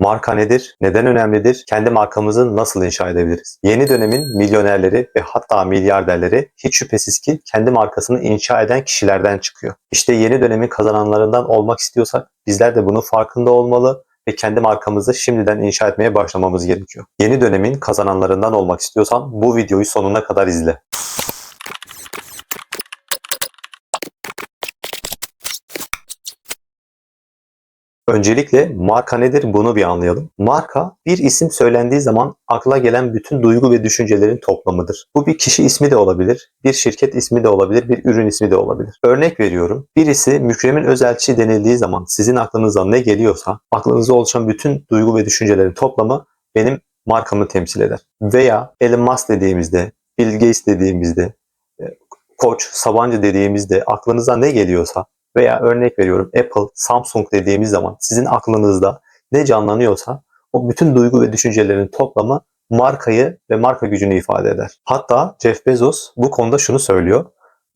Marka nedir? Neden önemlidir? Kendi markamızı nasıl inşa edebiliriz? Yeni dönemin milyonerleri ve hatta milyarderleri hiç şüphesiz ki kendi markasını inşa eden kişilerden çıkıyor. İşte yeni dönemin kazananlarından olmak istiyorsak bizler de bunun farkında olmalı ve kendi markamızı şimdiden inşa etmeye başlamamız gerekiyor. Yeni dönemin kazananlarından olmak istiyorsan bu videoyu sonuna kadar izle. Öncelikle marka nedir bunu bir anlayalım. Marka bir isim söylendiği zaman akla gelen bütün duygu ve düşüncelerin toplamıdır. Bu bir kişi ismi de olabilir, bir şirket ismi de olabilir, bir ürün ismi de olabilir. Örnek veriyorum. Birisi Mükremin Özelçi denildiği zaman sizin aklınıza ne geliyorsa aklınızda oluşan bütün duygu ve düşüncelerin toplamı benim markamı temsil eder. Veya Elon Musk dediğimizde, Bill Gates dediğimizde, e, Koç, Sabancı dediğimizde aklınıza ne geliyorsa veya örnek veriyorum Apple, Samsung dediğimiz zaman sizin aklınızda ne canlanıyorsa o bütün duygu ve düşüncelerin toplamı markayı ve marka gücünü ifade eder. Hatta Jeff Bezos bu konuda şunu söylüyor.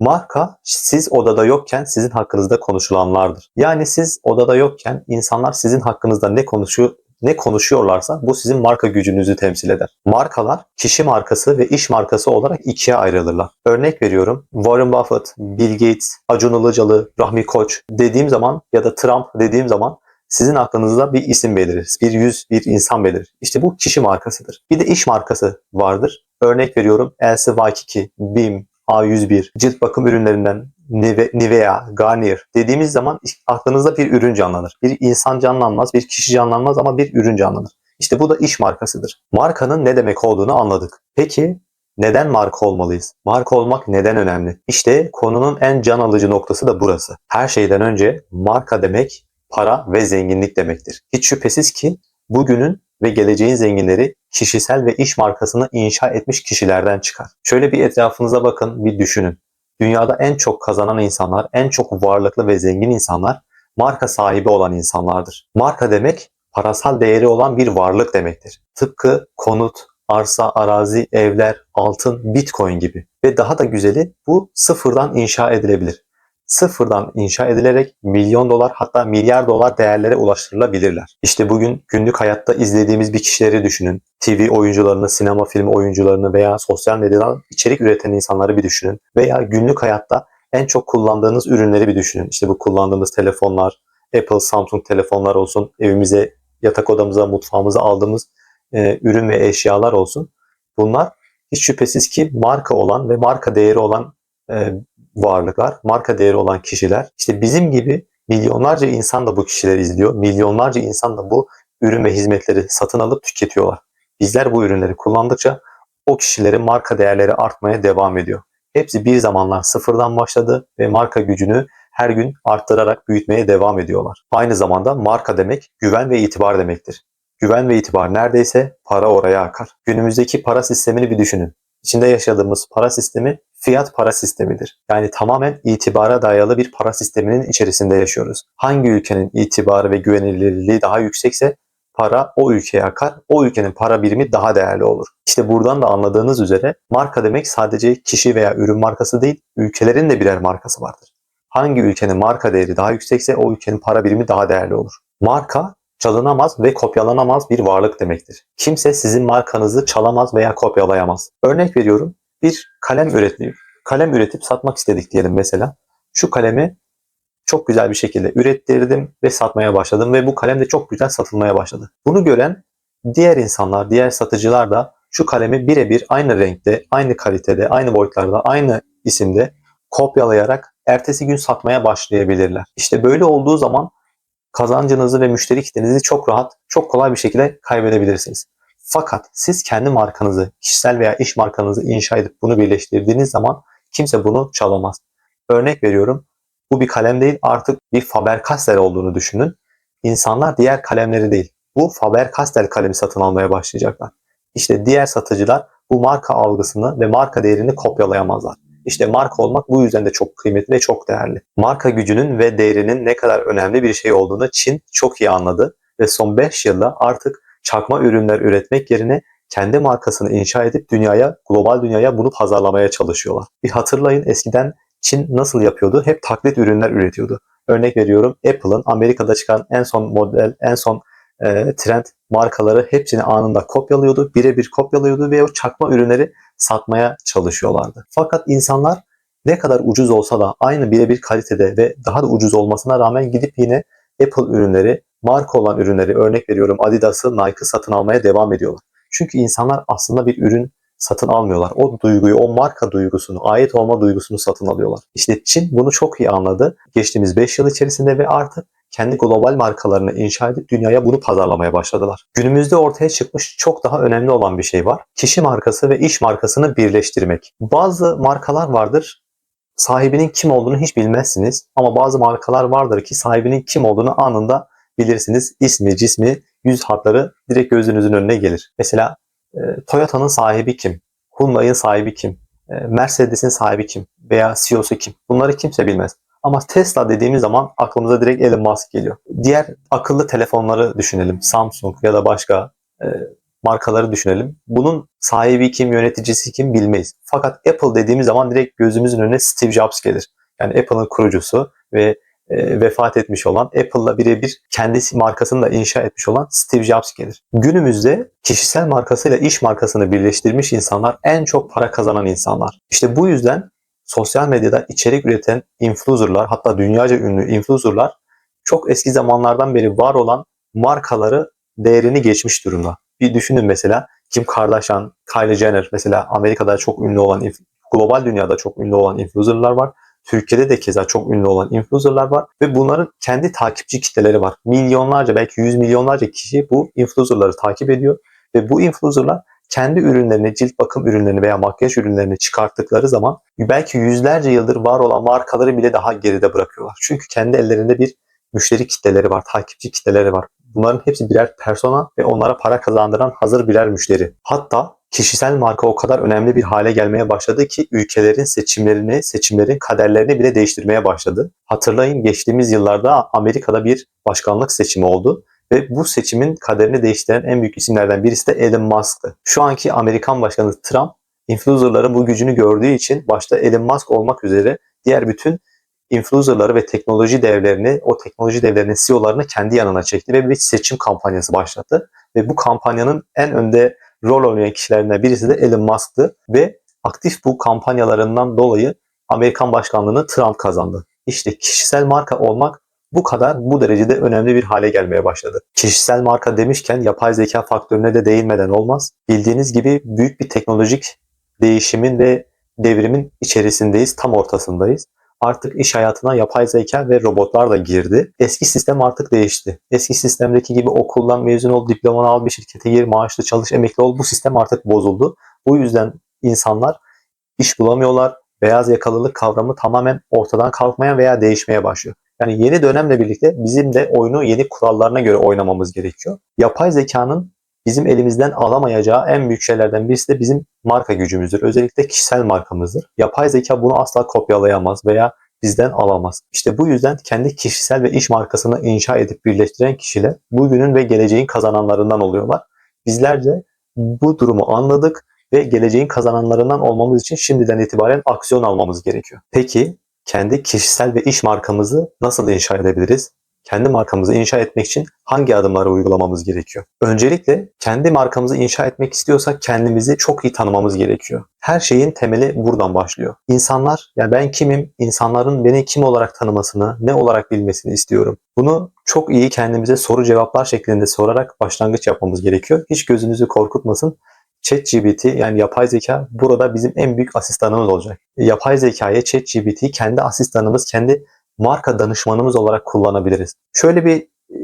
Marka siz odada yokken sizin hakkınızda konuşulanlardır. Yani siz odada yokken insanlar sizin hakkınızda ne konuşuyor ne konuşuyorlarsa bu sizin marka gücünüzü temsil eder. Markalar kişi markası ve iş markası olarak ikiye ayrılırlar. Örnek veriyorum Warren Buffett, Bill Gates, Acun Ilıcalı, Rahmi Koç dediğim zaman ya da Trump dediğim zaman sizin aklınızda bir isim belirir, bir yüz, bir insan belirir. İşte bu kişi markasıdır. Bir de iş markası vardır. Örnek veriyorum Elsi Waikiki, BİM, A101, cilt bakım ürünlerinden Nivea, Garnier dediğimiz zaman aklınızda bir ürün canlanır. Bir insan canlanmaz, bir kişi canlanmaz ama bir ürün canlanır. İşte bu da iş markasıdır. Markanın ne demek olduğunu anladık. Peki neden marka olmalıyız? Marka olmak neden önemli? İşte konunun en can alıcı noktası da burası. Her şeyden önce marka demek para ve zenginlik demektir. Hiç şüphesiz ki bugünün ve geleceğin zenginleri kişisel ve iş markasını inşa etmiş kişilerden çıkar. Şöyle bir etrafınıza bakın, bir düşünün. Dünyada en çok kazanan insanlar, en çok varlıklı ve zengin insanlar marka sahibi olan insanlardır. Marka demek parasal değeri olan bir varlık demektir. Tıpkı konut, arsa, arazi, evler, altın, bitcoin gibi. Ve daha da güzeli bu sıfırdan inşa edilebilir. Sıfırdan inşa edilerek milyon dolar hatta milyar dolar değerlere ulaştırılabilirler. İşte bugün günlük hayatta izlediğimiz bir kişileri düşünün. TV oyuncularını, sinema filmi oyuncularını veya sosyal medyadan içerik üreten insanları bir düşünün. Veya günlük hayatta en çok kullandığınız ürünleri bir düşünün. İşte bu kullandığımız telefonlar, Apple, Samsung telefonlar olsun, evimize, yatak odamıza, mutfağımıza aldığımız e, ürün ve eşyalar olsun. Bunlar hiç şüphesiz ki marka olan ve marka değeri olan e, varlıklar, marka değeri olan kişiler. İşte bizim gibi milyonlarca insan da bu kişileri izliyor. Milyonlarca insan da bu ürün ve hizmetleri satın alıp tüketiyorlar. Bizler bu ürünleri kullandıkça o kişilerin marka değerleri artmaya devam ediyor. Hepsi bir zamanlar sıfırdan başladı ve marka gücünü her gün arttırarak büyütmeye devam ediyorlar. Aynı zamanda marka demek güven ve itibar demektir. Güven ve itibar neredeyse para oraya akar. Günümüzdeki para sistemini bir düşünün. İçinde yaşadığımız para sistemi fiyat para sistemidir. Yani tamamen itibara dayalı bir para sisteminin içerisinde yaşıyoruz. Hangi ülkenin itibarı ve güvenilirliği daha yüksekse para o ülkeye akar, o ülkenin para birimi daha değerli olur. İşte buradan da anladığınız üzere marka demek sadece kişi veya ürün markası değil, ülkelerin de birer markası vardır. Hangi ülkenin marka değeri daha yüksekse o ülkenin para birimi daha değerli olur. Marka çalınamaz ve kopyalanamaz bir varlık demektir. Kimse sizin markanızı çalamaz veya kopyalayamaz. Örnek veriyorum, bir kalem üretip, kalem üretip satmak istedik diyelim mesela. Şu kalemi çok güzel bir şekilde ürettirdim ve satmaya başladım ve bu kalem de çok güzel satılmaya başladı. Bunu gören diğer insanlar, diğer satıcılar da şu kalemi birebir aynı renkte, aynı kalitede, aynı boyutlarda, aynı isimde kopyalayarak ertesi gün satmaya başlayabilirler. İşte böyle olduğu zaman kazancınızı ve müşteri kitlenizi çok rahat, çok kolay bir şekilde kaybedebilirsiniz. Fakat siz kendi markanızı, kişisel veya iş markanızı inşa edip bunu birleştirdiğiniz zaman kimse bunu çalamaz. Örnek veriyorum. Bu bir kalem değil artık bir Faber-Castell olduğunu düşünün. İnsanlar diğer kalemleri değil. Bu Faber-Castell kalemi satın almaya başlayacaklar. İşte diğer satıcılar bu marka algısını ve marka değerini kopyalayamazlar. İşte marka olmak bu yüzden de çok kıymetli ve çok değerli. Marka gücünün ve değerinin ne kadar önemli bir şey olduğunu Çin çok iyi anladı ve son 5 yılda artık çakma ürünler üretmek yerine kendi markasını inşa edip dünyaya, global dünyaya bunu pazarlamaya çalışıyorlar. Bir hatırlayın eskiden Çin nasıl yapıyordu? Hep taklit ürünler üretiyordu. Örnek veriyorum Apple'ın Amerika'da çıkan en son model, en son e, trend markaları hepsini anında kopyalıyordu. Birebir kopyalıyordu ve o çakma ürünleri satmaya çalışıyorlardı. Fakat insanlar ne kadar ucuz olsa da aynı birebir kalitede ve daha da ucuz olmasına rağmen gidip yine Apple ürünleri, marka olan ürünleri örnek veriyorum Adidas'ı, Nike'ı satın almaya devam ediyorlar. Çünkü insanlar aslında bir ürün satın almıyorlar. O duyguyu, o marka duygusunu, ait olma duygusunu satın alıyorlar. İşte Çin bunu çok iyi anladı. Geçtiğimiz 5 yıl içerisinde ve artık kendi global markalarını inşa edip dünyaya bunu pazarlamaya başladılar. Günümüzde ortaya çıkmış çok daha önemli olan bir şey var. Kişi markası ve iş markasını birleştirmek. Bazı markalar vardır sahibinin kim olduğunu hiç bilmezsiniz. Ama bazı markalar vardır ki sahibinin kim olduğunu anında bilirsiniz. İsmi, cismi, yüz hatları direkt gözünüzün önüne gelir. Mesela e, Toyota'nın sahibi kim? Hyundai'nin sahibi kim? E, Mercedes'in sahibi kim? Veya CEO'su kim? Bunları kimse bilmez. Ama Tesla dediğimiz zaman aklımıza direkt Elon Musk geliyor. Diğer akıllı telefonları düşünelim. Samsung ya da başka e, markaları düşünelim. Bunun sahibi kim, yöneticisi kim bilmeyiz. Fakat Apple dediğimiz zaman direkt gözümüzün önüne Steve Jobs gelir. Yani Apple'ın kurucusu ve e, vefat etmiş olan Apple'la birebir kendisi markasını da inşa etmiş olan Steve Jobs gelir. Günümüzde kişisel markasıyla iş markasını birleştirmiş insanlar en çok para kazanan insanlar. İşte bu yüzden sosyal medyada içerik üreten influencerlar hatta dünyaca ünlü influencerlar çok eski zamanlardan beri var olan markaları değerini geçmiş durumda. Bir düşünün mesela Kim Kardashian, Kylie Jenner mesela Amerika'da çok ünlü olan, global dünyada çok ünlü olan influencerlar var. Türkiye'de de keza çok ünlü olan influencerlar var ve bunların kendi takipçi kitleleri var. Milyonlarca belki yüz milyonlarca kişi bu influencerları takip ediyor ve bu influencerlar kendi ürünlerini, cilt bakım ürünlerini veya makyaj ürünlerini çıkarttıkları zaman belki yüzlerce yıldır var olan markaları bile daha geride bırakıyorlar. Çünkü kendi ellerinde bir müşteri kitleleri var, takipçi kitleleri var. Bunların hepsi birer persona ve onlara para kazandıran hazır birer müşteri. Hatta kişisel marka o kadar önemli bir hale gelmeye başladı ki ülkelerin seçimlerini, seçimlerin kaderlerini bile değiştirmeye başladı. Hatırlayın geçtiğimiz yıllarda Amerika'da bir başkanlık seçimi oldu ve bu seçimin kaderini değiştiren en büyük isimlerden birisi de Elon Musk'tı. Şu anki Amerikan Başkanı Trump, influencerların bu gücünü gördüğü için başta Elon Musk olmak üzere diğer bütün influencerları ve teknoloji devlerini, o teknoloji devlerinin CEO'larını kendi yanına çekti ve bir seçim kampanyası başlattı. Ve bu kampanyanın en önde rol oynayan kişilerinden birisi de Elon Musk'tı ve aktif bu kampanyalarından dolayı Amerikan başkanlığını Trump kazandı. İşte kişisel marka olmak bu kadar bu derecede önemli bir hale gelmeye başladı. Kişisel marka demişken yapay zeka faktörüne de değinmeden olmaz. Bildiğiniz gibi büyük bir teknolojik değişimin ve devrimin içerisindeyiz, tam ortasındayız. Artık iş hayatına yapay zeka ve robotlar da girdi. Eski sistem artık değişti. Eski sistemdeki gibi okuldan mezun ol, diplomanı al, bir şirkete gir, maaşlı çalış, emekli ol. Bu sistem artık bozuldu. Bu yüzden insanlar iş bulamıyorlar. Beyaz yakalılık kavramı tamamen ortadan kalkmaya veya değişmeye başlıyor. Yani yeni dönemle birlikte bizim de oyunu yeni kurallarına göre oynamamız gerekiyor. Yapay zekanın bizim elimizden alamayacağı en büyük şeylerden birisi de bizim marka gücümüzdür. Özellikle kişisel markamızdır. Yapay zeka bunu asla kopyalayamaz veya bizden alamaz. İşte bu yüzden kendi kişisel ve iş markasını inşa edip birleştiren kişiler bugünün ve geleceğin kazananlarından oluyorlar. Bizlerce bu durumu anladık ve geleceğin kazananlarından olmamız için şimdiden itibaren aksiyon almamız gerekiyor. Peki kendi kişisel ve iş markamızı nasıl inşa edebiliriz? Kendi markamızı inşa etmek için hangi adımları uygulamamız gerekiyor? Öncelikle kendi markamızı inşa etmek istiyorsak kendimizi çok iyi tanımamız gerekiyor. Her şeyin temeli buradan başlıyor. İnsanlar, yani ben kimim, insanların beni kim olarak tanımasını, ne olarak bilmesini istiyorum. Bunu çok iyi kendimize soru cevaplar şeklinde sorarak başlangıç yapmamız gerekiyor. Hiç gözünüzü korkutmasın. ChatGPT yani yapay zeka burada bizim en büyük asistanımız olacak. Yapay zekayı ChatGPT kendi asistanımız, kendi marka danışmanımız olarak kullanabiliriz. Şöyle bir e,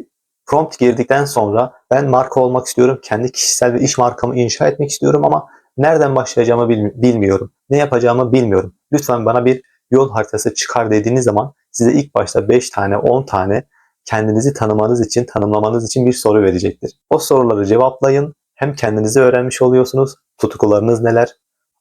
prompt girdikten sonra ben marka olmak istiyorum, kendi kişisel ve iş markamı inşa etmek istiyorum ama nereden başlayacağımı bilmiyorum, ne yapacağımı bilmiyorum. Lütfen bana bir yol haritası çıkar dediğiniz zaman size ilk başta 5 tane, 10 tane kendinizi tanımanız için, tanımlamanız için bir soru verecektir. O soruları cevaplayın. Hem kendinizi öğrenmiş oluyorsunuz, tutkularınız neler,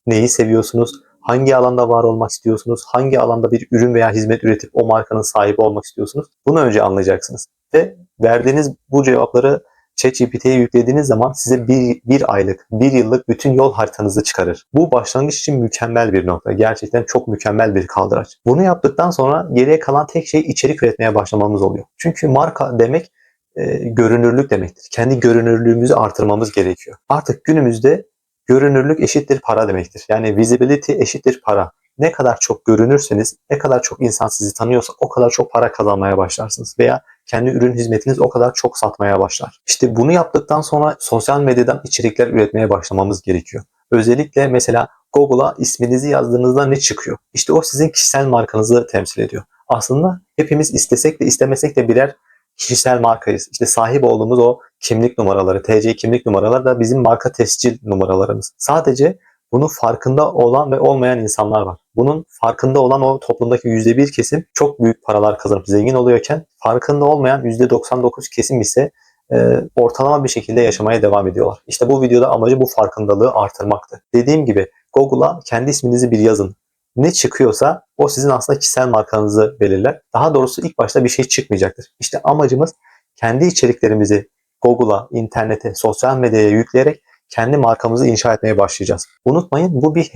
neyi seviyorsunuz, Hangi alanda var olmak istiyorsunuz? Hangi alanda bir ürün veya hizmet üretip o markanın sahibi olmak istiyorsunuz? Bunu önce anlayacaksınız. Ve verdiğiniz bu cevapları ChatGPT'ye yüklediğiniz zaman size bir, bir aylık, bir yıllık bütün yol haritanızı çıkarır. Bu başlangıç için mükemmel bir nokta. Gerçekten çok mükemmel bir kaldıraç. Bunu yaptıktan sonra geriye kalan tek şey içerik üretmeye başlamamız oluyor. Çünkü marka demek e, görünürlük demektir. Kendi görünürlüğümüzü artırmamız gerekiyor. Artık günümüzde görünürlük eşittir para demektir. Yani visibility eşittir para. Ne kadar çok görünürseniz, ne kadar çok insan sizi tanıyorsa o kadar çok para kazanmaya başlarsınız. Veya kendi ürün hizmetiniz o kadar çok satmaya başlar. İşte bunu yaptıktan sonra sosyal medyadan içerikler üretmeye başlamamız gerekiyor. Özellikle mesela Google'a isminizi yazdığınızda ne çıkıyor? İşte o sizin kişisel markanızı temsil ediyor. Aslında hepimiz istesek de istemesek de birer kişisel markayız. İşte sahip olduğumuz o kimlik numaraları, TC kimlik numaraları da bizim marka tescil numaralarımız. Sadece bunun farkında olan ve olmayan insanlar var. Bunun farkında olan o toplumdaki %1 kesim çok büyük paralar kazanıp zengin oluyorken farkında olmayan %99 kesim ise e, ortalama bir şekilde yaşamaya devam ediyorlar. İşte bu videoda amacı bu farkındalığı artırmaktı. Dediğim gibi Google'a kendi isminizi bir yazın. Ne çıkıyorsa o sizin aslında kişisel markanızı belirler. Daha doğrusu ilk başta bir şey çıkmayacaktır. İşte amacımız kendi içeriklerimizi Google'a, internete, sosyal medyaya yükleyerek kendi markamızı inşa etmeye başlayacağız. Unutmayın bu bir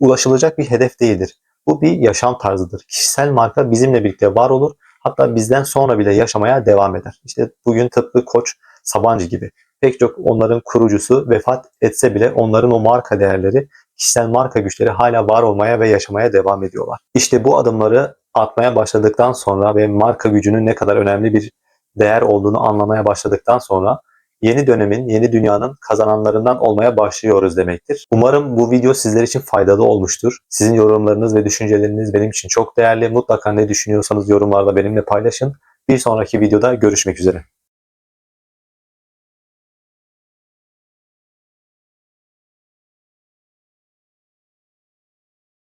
ulaşılacak bir hedef değildir. Bu bir yaşam tarzıdır. Kişisel marka bizimle birlikte var olur. Hatta bizden sonra bile yaşamaya devam eder. İşte bugün tıpkı Koç Sabancı gibi. Pek çok onların kurucusu vefat etse bile onların o marka değerleri, kişisel marka güçleri hala var olmaya ve yaşamaya devam ediyorlar. İşte bu adımları atmaya başladıktan sonra ve marka gücünün ne kadar önemli bir değer olduğunu anlamaya başladıktan sonra yeni dönemin, yeni dünyanın kazananlarından olmaya başlıyoruz demektir. Umarım bu video sizler için faydalı olmuştur. Sizin yorumlarınız ve düşünceleriniz benim için çok değerli. Mutlaka ne düşünüyorsanız yorumlarda benimle paylaşın. Bir sonraki videoda görüşmek üzere.